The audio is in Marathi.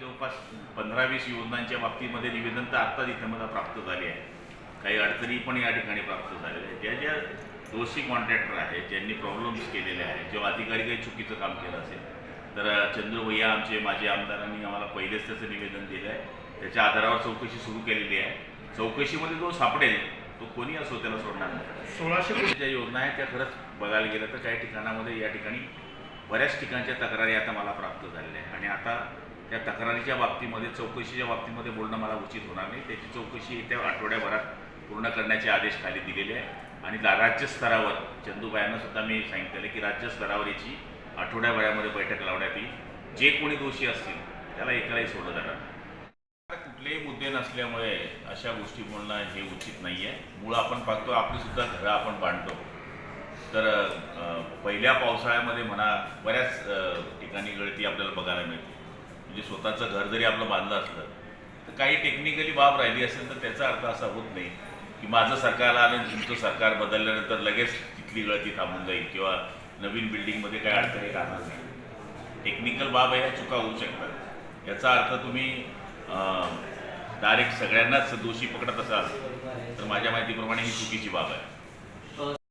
जवळपास पंधरा वीस योजनांच्या बाबतीमध्ये निवेदन तर आत्ताच इथं मला प्राप्त झाले आहे. काही अडचणी पण या ठिकाणी प्राप्त झालेल्या आहेत. ज्या ज्या दोषी कॉन्ट्रॅक्टर आहेत ज्यांनी प्रॉब्लेम्स केलेले आहेत जेव्हा अधिकारी काही चुकीचं काम केलं असेल तर चंद्र भैया आमचे माजी आमदारांनी आम्हाला पहिलेच त्याचं निवेदन दिलं आहे त्याच्या आधारावर चौकशी सुरू केलेली आहे. चौकशीमध्ये जो सापडेल तो कोणी असो त्याला सोडणार नाही. सोळाशे कोटी. ज्या योजना आहेत त्या खरंच बघायला गेलं तर काही ठिकाणामध्ये या ठिकाणी बऱ्याच ठिकाणच्या तक्रारी आता मला प्राप्त झालेल्या आहे आणि आता त्या तक्रारीच्या बाबतीमध्ये चौकशीच्या बाबतीमध्ये बोलणं मला उचित होणार नाही. त्याची चौकशी येत्या आठवड्याभरात पूर्ण करण्याचे आदेश खाली दिलेले आहे. आणि राज्यस्तरावर चंदूबायांना सुद्धा मी सांगितलेलं की राज्यस्तरावर याची आठवड्याभरामध्ये बैठक लावण्यात येईल. जे कोणी दोषी असतील त्याला एकालाही सोडलं जाणार कुठलेही मुद्दे नसल्यामुळे अशा गोष्टी बोलणं हे उचित नाही आहे मुळं आपण पाहतो आपलीसुद्धा घरं आपण बांधतो. तर पहिल्या पावसाळ्यामध्ये म्हणा बऱ्याच ठिकाणी गळती आपल्याला बघायला मिळते. म्हणजे स्वतःचं घर जरी आपलं बांधलं असलं तर काही टेक्निकली बाब राहिली असेल तर त्याचा अर्थ असा होत नाही की माझं सरकार आलं आणि तुमचं सरकार बदलल्यानंतर लगेच तिथली गळती थांबून जाईल किंवा नवीन बिल्डिंगमध्ये काही अडचणी राहणार नाही. टेक्निकल बाब आहे ह्या चुका होऊ शकतात. याचा अर्थ तुम्ही डायरेक्ट सगळ्यांनाच दोषी पकडत असाल तर माझ्या माहितीप्रमाणे ही चुकीची बाब आहे.